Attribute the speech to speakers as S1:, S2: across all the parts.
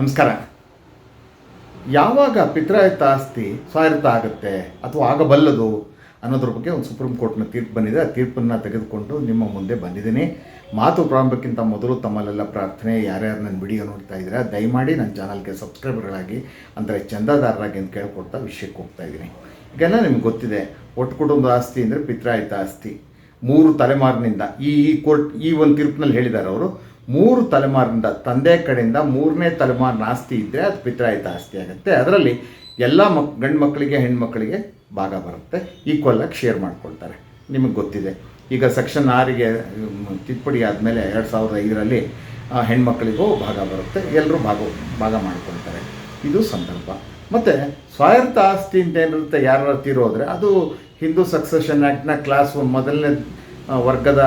S1: ನಮಸ್ಕಾರ. ಯಾವಾಗ ಪಿತ್ರಾಯತ ಆಸ್ತಿ ಸ್ವಾಯತ್ತ ಆಗುತ್ತೆ ಅಥವಾ ಆಗಬಲ್ಲದು ಅನ್ನೋದ್ರ ಬಗ್ಗೆ ಒಂದು ಸುಪ್ರೀಂ ಕೋರ್ಟ್ನ ತೀರ್ಪು ಬಂದಿದೆ. ಆ ತೀರ್ಪನ್ನು ತೆಗೆದುಕೊಂಡು ನಿಮ್ಮ ಮುಂದೆ ಬಂದಿದ್ದೀನಿ. ಮಾತು ಪ್ರಾರಂಭಕ್ಕಿಂತ ಮೊದಲು ತಮ್ಮಲ್ಲೆಲ್ಲ ಪ್ರಾರ್ಥನೆ ಯಾರ್ಯಾರು ನನ್ನ ವಿಡಿಯೋ ನೋಡ್ತಾ ಇದ್ದೀರಾ, ದಯಮಾಡಿ ನನ್ನ ಚಾನಲ್ಗೆ ಸಬ್ಸ್ಕ್ರೈಬರ್ಗಳಾಗಿ, ಅಂದರೆ ಚಂದಾದಾರರಾಗಿ ಅಂತ ಕೇಳ್ಕೊಡ್ತಾ ವಿಷಯಕ್ಕೆ ಹೋಗ್ತಾ ಇದ್ದೀನಿ. ಈಗೆಲ್ಲ ನಿಮ್ಗೆ ಗೊತ್ತಿದೆ, ಒಟ್ಟು ಕುಟುಂಬದ ಆಸ್ತಿ ಅಂದರೆ ಪಿತ್ರಾಯಿತ ಆಸ್ತಿ. ಮೂರು ತಲೆಮಾರಿನಿಂದ ಈ ಈ ಕೋರ್ಟ್, ಈ ಒಂದು ತೀರ್ಪಿನಲ್ಲಿ ಹೇಳಿದ್ದಾರೆ ಅವರು. ಮೂರು ತಲೆಮಾರಿನಿಂದ ತಂದೆ ಕಡೆಯಿಂದ ಮೂರನೇ ತಲೆಮಾರಿನ ಆಸ್ತಿ ಇದ್ದರೆ ಅದು ಪಿತ್ರಾಯಿತ ಆಸ್ತಿ ಆಗುತ್ತೆ. ಅದರಲ್ಲಿ ಎಲ್ಲ ಮಕ್, ಗಂಡು ಮಕ್ಕಳಿಗೆ ಹೆಣ್ಮಕ್ಳಿಗೆ ಭಾಗ ಬರುತ್ತೆ. ಈಕ್ವಲಾಗಿ ಶೇರ್ ಮಾಡ್ಕೊಳ್ತಾರೆ. ನಿಮಗೆ ಗೊತ್ತಿದೆ. ಈಗ ಸೆಕ್ಷನ್ ಆರಿಗೆ ತಿದ್ದುಪಡಿ ಆದಮೇಲೆ ಎರಡು ಸಾವಿರದ ಐದರಲ್ಲಿ ಹೆಣ್ಮಕ್ಕಳಿಗೂ ಭಾಗ ಬರುತ್ತೆ. ಎಲ್ಲರೂ ಭಾಗ ಭಾಗ ಮಾಡ್ಕೊಳ್ತಾರೆ. ಇದು ಸಂದರ್ಭ. ಮತ್ತು ಸ್ವಾಯತ್ತ ಆಸ್ತಿ ಅಂತ ಏನಿರುತ್ತೆ, ಯಾರು ತೀರೋದ್ರೆ ಅದು ಹಿಂದೂ ಸಕ್ಸೆಷನ್ ಆ್ಯಕ್ಟ್ನ ಕ್ಲಾಸ್ ಮೊದಲನೇ ವರ್ಗದ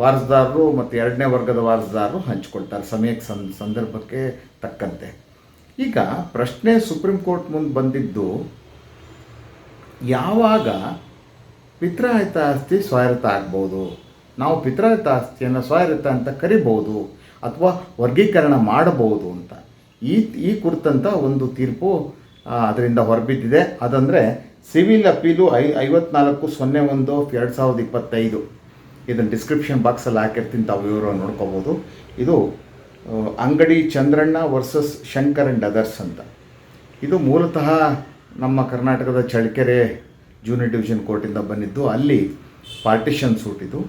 S1: ವಾರಸುದಾರರು ಮತ್ತು ಎರಡನೇ ವರ್ಗದ ವಾರಸದಾರರು ಹಂಚ್ಕೊಳ್ತಾರೆ ಸಮಯಕ್ಕೆ ಸಂದರ್ಭಕ್ಕೆ ತಕ್ಕಂತೆ. ಈಗ ಪ್ರಶ್ನೆ ಸುಪ್ರೀಂ ಕೋರ್ಟ್ ಮುಂದೆ ಬಂದಿದ್ದು, ಯಾವಾಗ ಪಿತ್ರಾಯಿತ ಆಸ್ತಿ ಸ್ವಾಯತ್ತ ಆಗ್ಬೋದು? ನಾವು ಪಿತ್ರಾಯಿತ ಆಸ್ತಿಯನ್ನು ಸ್ವಾಯತ್ತ ಅಂತ ಕರಿಬೋದು ಅಥವಾ ವರ್ಗೀಕರಣ ಮಾಡಬಹುದು ಅಂತ. ಈ ಈ ಕುರಿತಂಥ ಒಂದು ತೀರ್ಪು ಅದರಿಂದ ಹೊರಬಿದ್ದಿದೆ. ಅದಂದರೆ ಸಿವಿಲ್ ಅಪೀಲು ಐ, ಐವತ್ನಾಲ್ಕು ಸೊನ್ನೆ ಒಂದು ಎರಡು ಸಾವಿರದ ಇಪ್ಪತ್ತೈದು. ಇದನ್ನು ಡಿಸ್ಕ್ರಿಪ್ಷನ್ ಬಾಕ್ಸಲ್ಲಿ ಹಾಕಿರ್ತೀನಿ, ತಾವು ವಿವರ ನೋಡ್ಕೋಬೋದು. ಇದು Angadi Chandranna versus Shankar and others ಅಂತ. ಇದು ಮೂಲತಃ ನಮ್ಮ ಕರ್ನಾಟಕದ ಚಳ್ಳಕೆರೆ ಜೂನಿಯರ್ ಡಿವಿಷನ್ ಕೋರ್ಟಿಂದ ಬಂದಿದ್ದು, ಅಲ್ಲಿ ಪಾರ್ಟಿಷನ್ ಸೂಟ್ ಇದು.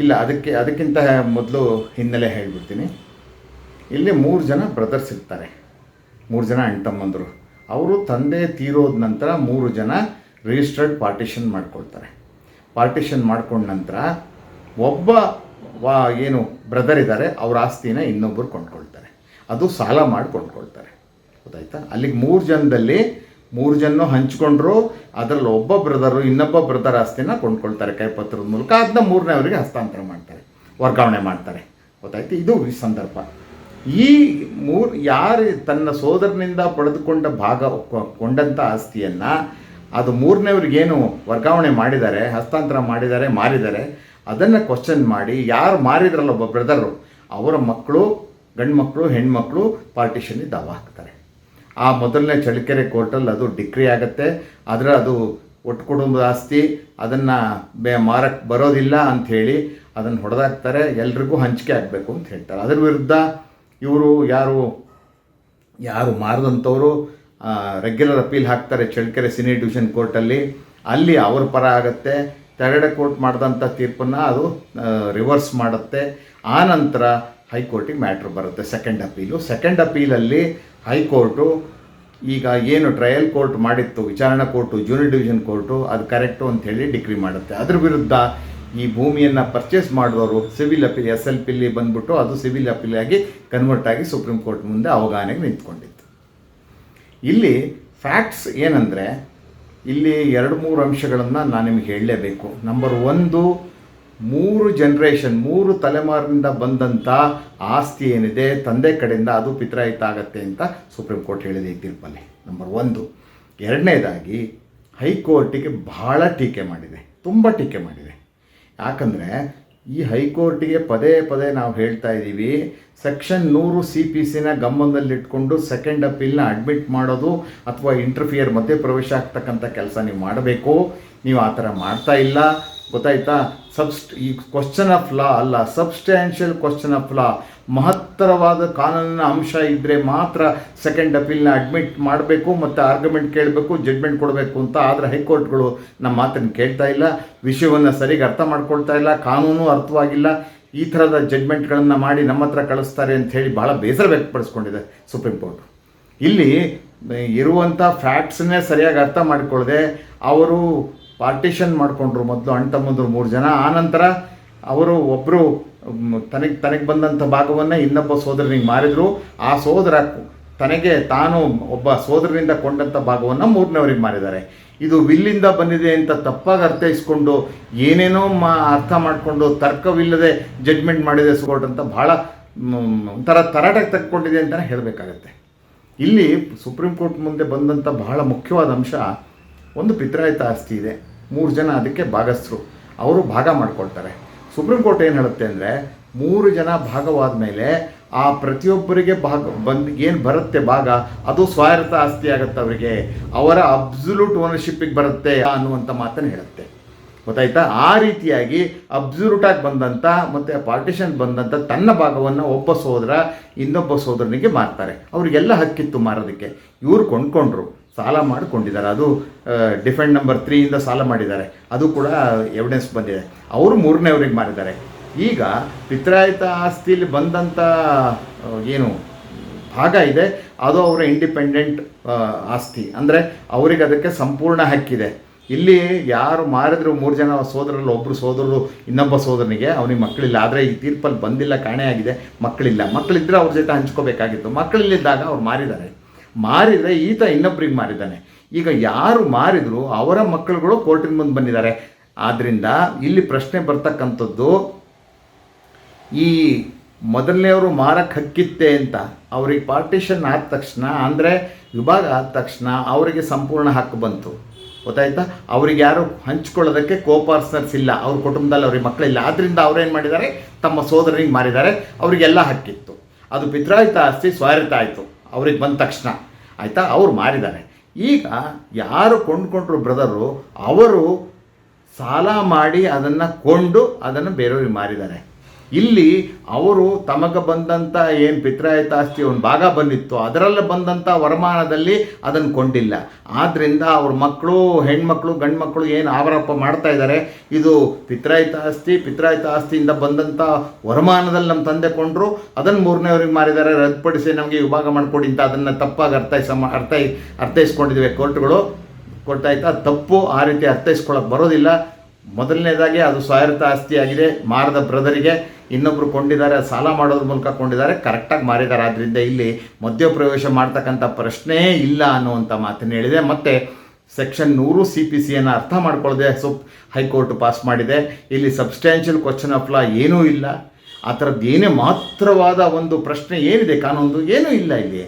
S1: ಇಲ್ಲ, ಅದಕ್ಕೆ, ಅದಕ್ಕಿಂತ ಮೊದಲು ಹಿನ್ನೆಲೆ ಹೇಳಿಬಿಡ್ತೀನಿ. ಇಲ್ಲಿ ಮೂರು ಜನ ಬ್ರದರ್ಸ್ ಇರ್ತಾರೆ. ಮೂರು ಜನ ಅಣ್ಣ ತಮ್ಮಂದರು ಅವರು ತಂದೆ ತೀರೋದ ನಂತರ ಮೂರು ಜನ ರಿಜಿಸ್ಟರ್ಡ್ ಪಾರ್ಟಿಷನ್ ಮಾಡ್ಕೊಳ್ತಾರೆ. ಪಾರ್ಟಿಷನ್ ಮಾಡ್ಕೊಂಡ ನಂತರ ಒಬ್ಬ ಏನು ಬ್ರದರ್ ಇದ್ದಾರೆ ಅವ್ರ ಆಸ್ತಿನ ಇನ್ನೊಬ್ಬರು ಕೊಂಡ್ಕೊಳ್ತಾರೆ. ಅದು ಸಾಲ ಮಾಡಿ ಕೊಂಡ್ಕೊಳ್ತಾರೆ. ಗೊತ್ತಾಯ್ತಾ? ಅಲ್ಲಿಗೆ ಮೂರು ಜನದಲ್ಲಿ ಮೂರು ಜನ ಹಂಚ್ಕೊಂಡ್ರು, ಅದರಲ್ಲಿ ಒಬ್ಬ ಬ್ರದರು ಇನ್ನೊಬ್ಬ ಬ್ರದರ್ ಆಸ್ತಿನ ಕೊಂಡ್ಕೊಳ್ತಾರೆ ಕೈಪತ್ರದ ಮೂಲಕ. ಅದನ್ನ ಮೂರನೇ ಅವರಿಗೆ ಹಸ್ತಾಂತರ ಮಾಡ್ತಾರೆ, ವರ್ಗಾವಣೆ ಮಾಡ್ತಾರೆ. ಗೊತ್ತಾಯ್ತು? ಇದು ಈ ಸಂದರ್ಭ. ಈ ಮೂರು, ಯಾರು ತನ್ನ ಸೋದರನಿಂದ ಪಡೆದುಕೊಂಡ ಭಾಗ ಕೊಂಡಂಥ ಆಸ್ತಿಯನ್ನು, ಅದು ಮೂರನೇವ್ರಿಗೇನು ವರ್ಗಾವಣೆ ಮಾಡಿದ್ದಾರೆ, ಹಸ್ತಾಂತರ ಮಾಡಿದ್ದಾರೆ, ಮಾರಿದ್ದಾರೆ ಅದನ್ನು ಕ್ವಶನ್ ಮಾಡಿ, ಯಾರು ಮಾರಿದ್ರಲ್ಲ ಒಬ್ಬ ಬ್ರದರು ಅವರ ಮಕ್ಕಳು ಗಂಡು ಮಕ್ಕಳು ಹೆಣ್ಮಕ್ಳು ಪಾರ್ಟಿಷನ್ ದಾವ ಹಾಕ್ತಾರೆ. ಆ ಮೊದಲನೇ ಚಳ್ಳಕೆರೆ ಕೋರ್ಟಲ್ಲಿ ಅದು ಡಿಕ್ರಿ ಆಗುತ್ತೆ. ಆದರೆ ಅದು ಒಟ್ಟು ಕುಟುಂಬದ ಆಸ್ತಿ, ಅದನ್ನು ಬೇ ಮಾರಕ್ಕೆ ಬರೋದಿಲ್ಲ ಅಂಥೇಳಿ ಅದನ್ನು ಹೊಡೆದಾಕ್ತಾರೆ. ಎಲ್ರಿಗೂ ಹಂಚಿಕೆ ಆಗಬೇಕು ಅಂತ ಹೇಳ್ತಾರೆ. ಅದರ ವಿರುದ್ಧ ಇವರು ಯಾರು ಯಾರು ಮಾರದಂಥವರು ರೆಗ್ಯುಲರ್ ಅಪೀಲ್ ಹಾಕ್ತಾರೆ ಚಳ್ಳಕೆರೆ ಸಿನಿ ಡಿವಿಷನ್ ಕೋರ್ಟಲ್ಲಿ ಅಲ್ಲಿ ಅವ್ರ ಪರ ಆಗುತ್ತೆ. ತೆರಡೆ ಕೋರ್ಟ್ ಮಾಡಿದಂಥ ತೀರ್ಪನ್ನು ಅದು ರಿವರ್ಸ್ ಮಾಡುತ್ತೆ. ಆ ನಂತರ ಹೈಕೋರ್ಟಿಗೆ ಮ್ಯಾಟ್ರ್ ಬರುತ್ತೆ ಸೆಕೆಂಡ್ ಅಪೀಲು ಸೆಕೆಂಡ್ ಅಪೀಲಲ್ಲಿ ಹೈಕೋರ್ಟು ಈಗ ಏನು ಟ್ರಯಲ್ ಕೋರ್ಟ್ ಮಾಡಿತ್ತು, ವಿಚಾರಣಾ ಕೋರ್ಟು ಜೂನಿಯರ್ ಡಿವಿಷನ್ ಕೋರ್ಟು ಅದು ಕರೆಕ್ಟು ಅಂಥೇಳಿ ಡಿಗ್ರಿ ಮಾಡುತ್ತೆ. ಅದ್ರ ವಿರುದ್ಧ ಈ ಭೂಮಿಯನ್ನು ಪರ್ಚೇಸ್ ಮಾಡಿದವರು ಸಿವಿಲ್ ಅಪೀಲ್ ಎಸ್ ಎಲ್ ಪಿಲಿ ಬಂದ್ಬಿಟ್ಟು ಅದು ಸಿವಿಲ್ ಅಪೀಲ್ ಆಗಿ ಕನ್ವರ್ಟ್ ಆಗಿ ಸುಪ್ರೀಂ ಕೋರ್ಟ್ ಮುಂದೆ ಅವಗಾಹನೆಗೆ ನಿಂತ್ಕೊಂಡಿತ್ತು. ಇಲ್ಲಿ ಫ್ಯಾಕ್ಟ್ಸ್ ಏನಂದರೆ ಇಲ್ಲಿ ಎರಡು ಮೂರು ಅಂಶಗಳನ್ನು ನಾನು ನಿಮಗೆ ಹೇಳಲೇಬೇಕು. ನಂಬರ್ ಒಂದು, ಮೂರು ಜನ್ರೇಷನ್ ಮೂರು ತಲೆಮಾರಿನಿಂದ ಬಂದಂಥ ಆಸ್ತಿ ಏನಿದೆ, ತಂದೆ ಕಡೆಯಿಂದ ಅದು ಪಿತ್ರಾಯಿತ ಆಗತ್ತೆ ಅಂತ ಸುಪ್ರೀಂ ಕೋರ್ಟ್ ಹೇಳಿದೆ ಈ ತೀರ್ಪಲ್ಲಿ. ನಂಬರ್ ಒಂದು, ಎರಡನೇದಾಗಿ ಹೈಕೋರ್ಟಿಗೆ ಬಹಳ ಟೀಕೆ ಮಾಡಿದೆ, ತುಂಬ ಟೀಕೆ ಮಾಡಿದೆ. ಯಾಕಂದರೆ ಈ ಹೈಕೋರ್ಟಿಗೆ ಪದೇ ಪದೇ ನಾವು ಹೇಳ್ತಾ ಇದ್ದೀವಿ, ಸೆಕ್ಷನ್ ನೂರು ಸಿ ಪಿ ಸಿನ ಗಮನದಲ್ಲಿಟ್ಕೊಂಡು ಸೆಕೆಂಡ್ ಅಪೀಲ್ನ ಅಡ್ಮಿಟ್ ಮಾಡೋದು ಅಥವಾ ಇಂಟರ್ಫಿಯರ್ ಮಧ್ಯಪ್ರವೇಶ ಆಗ್ತಕ್ಕಂಥ ಕೆಲಸ ನೀವು ಮಾಡಬೇಕು. ನೀವು ಆ ಥರ ಮಾಡ್ತಾ ಇಲ್ಲ. ಗೊತ್ತಾಯ್ತಾ? ಸಬ್ಸ್ಟ್ ಈ ಕ್ವಶನ್ ಆಫ್ ಲಾ ಅಲ್ಲ ಸಬ್ಸ್ಟ್ಯಾನ್ಷಿಯಲ್ ಕ್ವಶನ್ ಆಫ್ ಲಾ ಮಹತ್ತರವಾದ ಕಾನೂನಿನ ಅಂಶ ಇದ್ದರೆ ಮಾತ್ರ ಸೆಕೆಂಡ್ ಅಪೀಲ್ನ ಅಡ್ಮಿಟ್ ಮಾಡಬೇಕು ಮತ್ತು ಆರ್ಗ್ಯುಮೆಂಟ್ ಕೇಳಬೇಕು ಜಡ್ಮೆಂಟ್ ಕೊಡಬೇಕು ಅಂತ ಆದರೆ ಹೈಕೋರ್ಟ್ಗಳು ನಮ್ಮ ಮಾತನ್ನು ಕೇಳ್ತಾ ಇಲ್ಲ. ವಿಷಯವನ್ನು ಸರಿಗೆ ಅರ್ಥ ಮಾಡ್ಕೊಳ್ತಾ ಇಲ್ಲ. ಕಾನೂನು ಅರ್ಥವಾಗಿಲ್ಲ. ಈ ಥರದ ಜಡ್ಮೆಂಟ್ಗಳನ್ನು ಮಾಡಿ ನಮ್ಮ ಹತ್ರ ಕಳಿಸ್ತಾರೆ ಅಂತ ಹೇಳಿ ಭಾಳ ಬೇಸರ ವ್ಯಕ್ತಪಡಿಸ್ಕೊಂಡಿದೆ ಸುಪ್ರೀಂ ಕೋರ್ಟ್ ಇಲ್ಲಿ ಇರುವಂಥ ಫ್ಯಾಕ್ಟ್ಸನ್ನೇ ಸರಿಯಾಗಿ ಅರ್ಥ ಮಾಡಿಕೊಳ್ಳದೆ ಅವರು ಪಾರ್ಟಿಷನ್ ಮಾಡಿಕೊಂಡ್ರು ಮೊದಲು, ಅಣ್ಣ ತಮ್ಮಂದರು ಮೂರು ಜನ. ಆನಂತರ ಅವರು ಒಬ್ಬರು ತನಗೆ ತನಗೆ ಬಂದಂಥ ಭಾಗವನ್ನು ಇನ್ನೊಬ್ಬ ಸೋದರನಿಗೆ ಮಾರಿದ್ರು. ಆ ಸೋದರ ತನಗೆ ತಾನು ಒಬ್ಬ ಸೋದರನಿಂದ ಕೊಂಡಂಥ ಭಾಗವನ್ನು ಮೂರನೇವರಿಗೆ ಮಾರಿದ್ದಾರೆ. ಇದು ವಿಲ್ಲಿಂದ ಬಂದಿದೆ ಅಂತ ತಪ್ಪಾಗಿ ಅರ್ಥೈಸ್ಕೊಂಡು ಏನೇನೋ ಮಾ, ಅರ್ಥ ಮಾಡಿಕೊಂಡು ತರ್ಕವಿಲ್ಲದೆ ಜಡ್ಮೆಂಟ್ ಮಾಡಿದೆ ಕೋರ್ಟ್ ಅಂತ ಭಾಳ ಒಂಥರ ತರಾಟೆಗೆ ತಕ್ಕೊಂಡಿದೆ ಅಂತಲೇ ಹೇಳಬೇಕಾಗತ್ತೆ. ಇಲ್ಲಿ ಸುಪ್ರೀಂ ಕೋರ್ಟ್ ಮುಂದೆ ಬಂದಂಥ ಬಹಳ ಮುಖ್ಯವಾದ ಅಂಶ ಒಂದು ಪಿತ್ರಾಯಿತ ಆಸ್ತಿ ಇದೆ. ಮೂರು ಜನ ಅದಕ್ಕೆ ಭಾಗಸ್ಥರು. ಅವರು ಭಾಗ ಮಾಡ್ಕೊಳ್ತಾರೆ. ಸುಪ್ರೀಂ ಕೋರ್ಟ್ ಏನು ಹೇಳುತ್ತೆ ಅಂದರೆ ಮೂರು ಜನ ಭಾಗವಾದ ಮೇಲೆ ಆ ಪ್ರತಿಯೊಬ್ಬರಿಗೆ ಭಾಗ ಬಂದು ಏನು ಬರುತ್ತೆ ಭಾಗ, ಅದು ಸ್ವಾಯತ್ತ ಆಸ್ತಿ ಆಗುತ್ತೆ ಅವರಿಗೆ. ಅವರ ಅಬ್ಸುಲೂಟ್ ಓನರ್ಶಿಪ್ಪಿಗೆ ಬರುತ್ತೆ ಅನ್ನುವಂಥ ಮಾತನ್ನು ಹೇಳುತ್ತೆ. ಗೊತ್ತಾಯ್ತಾ? ಆ ರೀತಿಯಾಗಿ ಅಬ್ಸಲ್ಯೂಟ್ ಆಗಿ ಬಂದಂಥ ಮತ್ತು ಪಾರ್ಟಿಷನ್ ಬಂದಂಥ ತನ್ನ ಭಾಗವನ್ನು ಒಬ್ಬ ಸೋದರ ಇನ್ನೊಬ್ಬ ಸೋದರನಿಗೆ ಮಾರ್ತಾರೆ. ಅವರಿಗೆಲ್ಲ ಹಕ್ಕಿತ್ತು ಮಾರೋದಕ್ಕೆ. ಇವರು ಕೊಂಡ್ಕೊಂಡ್ರು. ಸಾಲ ಮಾಡಿಕೊಂಡಿದ್ದಾರೆ. ಅದು ಡಿಫೆಂಡ್ ನಂಬರ್ ತ್ರೀಯಿಂದ ಸಾಲ ಮಾಡಿದ್ದಾರೆ. ಅದು ಕೂಡ ಎವಿಡೆನ್ಸ್ ಬಂದಿದೆ. ಅವರು ಮೂರನೇ ಅವ್ರಿಗೆ ಮಾರಿದ್ದಾರೆ. ಈಗ ಪಿತ್ರಾಯಿತ ಆಸ್ತಿಲಿ ಬಂದಂಥ ಏನು ಭಾಗ ಇದೆ. ಅದು ಅವರ ಇಂಡಿಪೆಂಡೆಂಟ್ ಆಸ್ತಿ. ಅಂದರೆ ಅವರಿಗೆ ಅದಕ್ಕೆ ಸಂಪೂರ್ಣ ಹಕ್ಕಿದೆ. ಇಲ್ಲಿ ಯಾರು ಮಾರಿದ್ರು ಮೂರು ಜನ ಸೋದರಲ್ಲಿ ಒಬ್ಬರು ಸೋದರರು, ಇನ್ನೊಬ್ಬ ಸೋದರನಿಗೆ ಅವನಿಗೆ ಮಕ್ಕಳಿಲ್ಲ. ಆದರೆ ಈ ತೀರ್ಪಲ್ಲಿ ಬಂದಿಲ್ಲ, ಕಾಣೆಯಾಗಿದೆ. ಮಕ್ಕಳಿಲ್ಲ. ಮಕ್ಕಳಿದ್ದರೆ ಅವ್ರ ಜೊತೆ ಹಂಚ್ಕೋಬೇಕಾಗಿತ್ತು. ಮಕ್ಕಳಿಲ್ಲಿದ್ದಾಗ ಅವ್ರು ಮಾರಿದ್ದಾರೆ. ಮಾರಿದರೆ ಈತ ಇನ್ನೊಬ್ಬರಿಗೆ ಮಾರಿದ್ದಾನೆ. ಈಗ ಯಾರು ಮಾರಿದ್ರು ಅವರ ಮಕ್ಕಳುಗಳು ಕೋರ್ಟಿನ ಮುಂದೆ ಬಂದಿದ್ದಾರೆ. ಆದ್ದರಿಂದ ಇಲ್ಲಿ ಪ್ರಶ್ನೆ ಬರ್ತಕ್ಕಂಥದ್ದು, ಈ ಮೊದಲನೆಯವರು ಮಾರಕ್ಕೆ ಹಕ್ಕಿತ್ತೆ ಅಂತ ಅವ್ರಿಗೆ ಪಾರ್ಟಿಷನ್ ಆದ ತಕ್ಷಣ, ಅಂದರೆ ವಿಭಾಗ ಆದ ತಕ್ಷಣ ಅವರಿಗೆ ಸಂಪೂರ್ಣ ಹಕ್ಕು ಬಂತು. ಗೊತ್ತಾಯ್ತಾ? ಅವ್ರಿಗೆ ಯಾರು ಹಂಚ್ಕೊಳ್ಳೋದಕ್ಕೆ ಕೋಪಾರ್ಸ್ನರ್ಸ್ ಇಲ್ಲ. ಅವ್ರ ಕುಟುಂಬದಲ್ಲಿ ಅವ್ರಿಗೆ ಮಕ್ಕಳಿಲ್ಲ. ಆದ್ದರಿಂದ ಅವ್ರೇನು ಮಾಡಿದ್ದಾರೆ? ತಮ್ಮ ಸೋದರನಿಗೆ ಮಾರಿದ್ದಾರೆ. ಅವರಿಗೆಲ್ಲ ಹಕ್ಕಿತ್ತು. ಅದು ಪಿತ್ರಾಯಿತ ಆಸ್ತಿ ಸ್ವಾರ್ಥ ಆಯಿತು. ಅವ್ರಿಗೆ ಬಂದ ತಕ್ಷಣ. ಆಯಿತಾ? ಅವ್ರು ಮಾರಿದ್ದಾರೆ ಈಗ ಯಾರು ಕೊಂಡ್ಕೊಂಡ್ರು ಬ್ರದರು, ಅವರು ಸಾಲ ಮಾಡಿ ಅದನ್ನು ಕೊಂಡು ಅದನ್ನು ಬೇರೆಯವ್ರಿಗೆ ಮಾರಿದ್ದಾರೆ. ಇಲ್ಲಿ ಅವರು ತಮಗೆ ಬಂದಂಥ ಏನು ಪಿತ್ರಾಯಿತ ಆಸ್ತಿ ಒಂದು ಭಾಗ ಬಂದಿತ್ತು, ಅದರಲ್ಲೇ ಬಂದಂಥ ವರಮಾನದಲ್ಲಿ ಅದನ್ನು ಕೊಂಡಿಲ್ಲ. ಆದ್ದರಿಂದ ಅವ್ರ ಮಕ್ಕಳು ಹೆಣ್ಮಕ್ಳು ಗಂಡು ಮಕ್ಕಳು ಏನು ಆವರಪ್ಪ ಮಾಡ್ತಾ ಇದ್ದಾರೆ ಇದು ಪಿತ್ರಾಯಿತ ಆಸ್ತಿ ಪಿತ್ರಾಯಿತ ಆಸ್ತಿಯಿಂದ ಬಂದಂಥ ವರಮಾನದಲ್ಲಿ ನಮ್ಮ ತಂದೆ ಕೊಂಡ್ರು ಅದನ್ನು ಮೂರನೇವ್ರಿಗೆ ಮಾರಿದ್ದಾರೆ ರದ್ದುಪಡಿಸಿ ನಮಗೆ ವಿಭಾಗ ಮಾಡಿಕೊಡಿ ಅಂತ ಅದನ್ನು ತಪ್ಪಾಗಿ ಅರ್ಥೈಸ ಅರ್ಥ ಅರ್ಥೈಸ್ಕೊಂಡಿದ್ದೀವಿ ಕೋರ್ಟ್ಗಳು. ಕೊಟ್ಟಾಯ್ತಾ ತಪ್ಪು ಆ ರೀತಿ ಅರ್ಥೈಸ್ಕೊಳ್ಳೋಕೆ ಬರೋದಿಲ್ಲ. ಮೊದಲನೇದಾಗಿ ಅದು ಸ್ವಾಯತ್ತ ಆಸ್ತಿಯಾಗಿದೆ ಮಾರದ ಬ್ರದರಿಗೆ ಇನ್ನೊಬ್ಬರು ಕೊಂಡಿದ್ದಾರೆ, ಸಾಲ ಮಾಡೋದ್ರ ಮೂಲಕ ಕೊಂಡಿದ್ದಾರೆ ಕರೆಕ್ಟಾಗಿ ಮಾರಿದ್ದಾರೆ. ಆದ್ದರಿಂದ ಇಲ್ಲಿ ಮಧ್ಯಪ್ರವೇಶ ಮಾಡ್ತಕ್ಕಂಥ ಪ್ರಶ್ನೆಯೇ ಇಲ್ಲ ಅನ್ನುವಂಥ ಮಾತನ್ನು ಹೇಳಿದೆ. ಮತ್ತು ಸೆಕ್ಷನ್ ನೂರು ಸಿ ಪಿ ಸಿಯನ್ನು ಅರ್ಥ ಮಾಡ್ಕೊಳ್ಳದೆ ಸುಪ್ ಹೈಕೋರ್ಟ್ ಪಾಸ್ ಮಾಡಿದೆ. ಇಲ್ಲಿ ಸಬ್ಸ್ಟ್ಯಾನ್ಷಿಯಲ್ ಕ್ವಶನ್ ಆಫ್ ಲಾ ಏನೂ ಇಲ್ಲ. ಆ ಥರದ್ದು ಏನೇ ಮಾತ್ರವಾದ ಒಂದು ಪ್ರಶ್ನೆ ಏನಿದೆ ಕಾನೂನು ಏನೂ ಇಲ್ಲ ಇಲ್ಲಿ.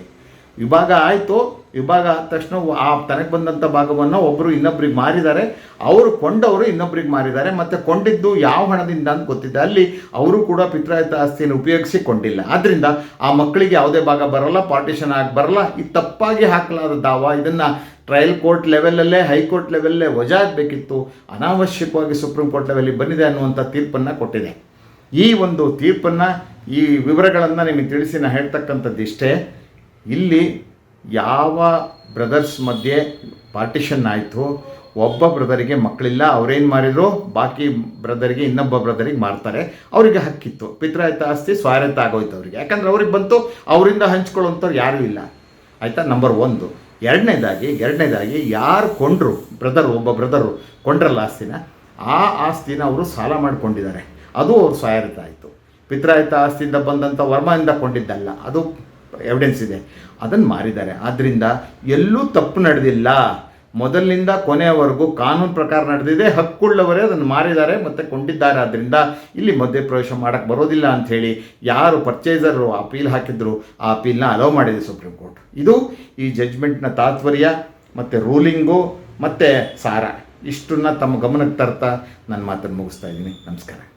S1: ವಿಭಾಗ ಆಯಿತು. ವಿಭಾಗ ಆದ ತಕ್ಷಣ ಆ ತನಗೆ ಬಂದಂಥ ಭಾಗವನ್ನು ಒಬ್ಬರು ಇನ್ನೊಬ್ರಿಗೆ ಮಾರಿದ್ದಾರೆ. ಅವರು ಕೊಂಡವರು ಇನ್ನೊಬ್ರಿಗೆ ಮಾರಿದ್ದಾರೆ. ಮತ್ತು ಕೊಂಡಿದ್ದು ಯಾವ ಹಣದಿಂದ ಅಂತ ಗೊತ್ತಿದೆ. ಅಲ್ಲಿ ಅವರು ಕೂಡ ಪಿತ್ರಾಯಿತ ಆಸ್ತಿಯನ್ನು ಉಪಯೋಗಿಸಿ ಕೊಂಡಿಲ್ಲ. ಆದ್ದರಿಂದ ಆ ಮಕ್ಕಳಿಗೆ ಯಾವುದೇ ಭಾಗ ಬರಲ್ಲ ಪಾರ್ಟಿಷನ್ ಆಗಿ ಬರಲ್ಲ. ಈ ತಪ್ಪಾಗಿ ಹಾಕಲಾದ ದಾವ ಇದನ್ನು ಟ್ರಯಲ್ ಕೋರ್ಟ್ ಲೆವೆಲಲ್ಲೇ ಹೈಕೋರ್ಟ್ ಲೆವೆಲ್ಲೇ ವಜಾಗಬೇಕಿತ್ತು ಅನಾವಶ್ಯಕವಾಗಿ ಸುಪ್ರೀಂ ಕೋರ್ಟ್ ಲೆವೆಲಿಗೆ ಬಂದಿದೆ ಅನ್ನುವಂಥ ತೀರ್ಪನ್ನು ಕೊಟ್ಟಿದೆ. ಈ ಒಂದು ತೀರ್ಪನ್ನು, ಈ ವಿವರಗಳನ್ನು ನಿಮಗೆ ತಿಳಿಸಿ ನಾನು ಹೇಳ್ತಕ್ಕಂಥದ್ದು ಇಷ್ಟೇ ಇಲ್ಲಿ ಯಾವ ಬ್ರದರ್ಸ್ ಮಧ್ಯೆ ಪಾರ್ಟಿಷನ್ ಆಯಿತು, ಒಬ್ಬ ಬ್ರದರಿಗೆ ಮಕ್ಕಳಿಲ್ಲ ಅವ್ರೇನು ಮಾಡಿದ್ರು? ಬಾಕಿ ಬ್ರದರಿಗೆ ಇನ್ನೊಬ್ಬ ಬ್ರದರಿಗೆ ಮಾರ್ತಾರೆ. ಅವರಿಗೆ ಹಕ್ಕಿತ್ತು. ಪಿತ್ರಾಯಿತ ಆಸ್ತಿ ಸ್ವಾಯತ್ತ ಆಗೋಯ್ತು ಅವರಿಗೆ. ಯಾಕಂದ್ರೆ ಅವ್ರಿಗೆ ಬಂತು, ಅವರಿಂದ ಹಂಚ್ಕೊಳ್ಳೋಂಥವ್ರು ಯಾರೂ ಇಲ್ಲ. ಆಯಿತಾ? ನಂಬರ್ ಒಂದು. ಎರಡನೇದಾಗಿ ಎರಡನೇದಾಗಿ ಯಾರು ಕೊಂಡ್ರು ಬ್ರದರ್ ಒಬ್ಬ ಬ್ರದರು ಕೊಂಡ್ರಲ್ಲ ಆಸ್ತಿನ, ಆ ಆಸ್ತಿನ ಅವರು ಸಾಲ ಮಾಡಿಕೊಂಡಿದ್ದಾರೆ. ಅದು ಅವ್ರು ಸ್ವಾಯತ್ತ ಆಯಿತು. ಪಿತ್ರಾಯಿತ ಆಸ್ತಿಯಿಂದ ಬಂದಂಥ ವರ್ಮದಿಂದ ಕೊಂಡಿದ್ದಲ್ಲ. ಅದು ಎವಿಡೆನ್ಸ್ ಇದೆ. ಅದನ್ನು ಮಾರಿದ್ದಾರೆ. ಆದ್ದರಿಂದ ಎಲ್ಲೂ ತಪ್ಪು ನಡೆದಿಲ್ಲ. ಮೊದಲಿನಿಂದ ಕೊನೆಯವರೆಗೂ ಕಾನೂನು ಪ್ರಕಾರ ನಡೆದಿದೆ. ಹಕ್ಕುಳ್ಳವರೇ ಅದನ್ನು ಮಾರಿದ್ದಾರೆ ಮತ್ತು ಕೊಂಡಿದ್ದಾರೆ. ಆದ್ದರಿಂದ ಇಲ್ಲಿ ಮಧ್ಯಪ್ರವೇಶ ಮಾಡೋಕ್ಕೆ ಬರೋದಿಲ್ಲ ಅಂಥೇಳಿ ಯಾರು ಪರ್ಚೇಸರು ಅಪೀಲ್ ಹಾಕಿದ್ರು ಆ ಅಪೀಲ್ನ ಅಲೋ ಮಾಡಿದೆ ಸುಪ್ರೀಂ ಕೋರ್ಟ್. ಇದು ಈ ಜಡ್ಜ್ಮೆಂಟ್ನ ತಾತ್ಪರ್ಯ ಮತ್ತು ರೂಲಿಂಗು ಮತ್ತು ಸಾರ. ಇಷ್ಟನ್ನ ತಮ್ಮ ಗಮನಕ್ಕೆ ತರ್ತಾ ನನ್ನ ಮಾತನ್ನು ಮುಗಿಸ್ತಾ ಇದ್ದೀನಿ. ನಮಸ್ಕಾರ.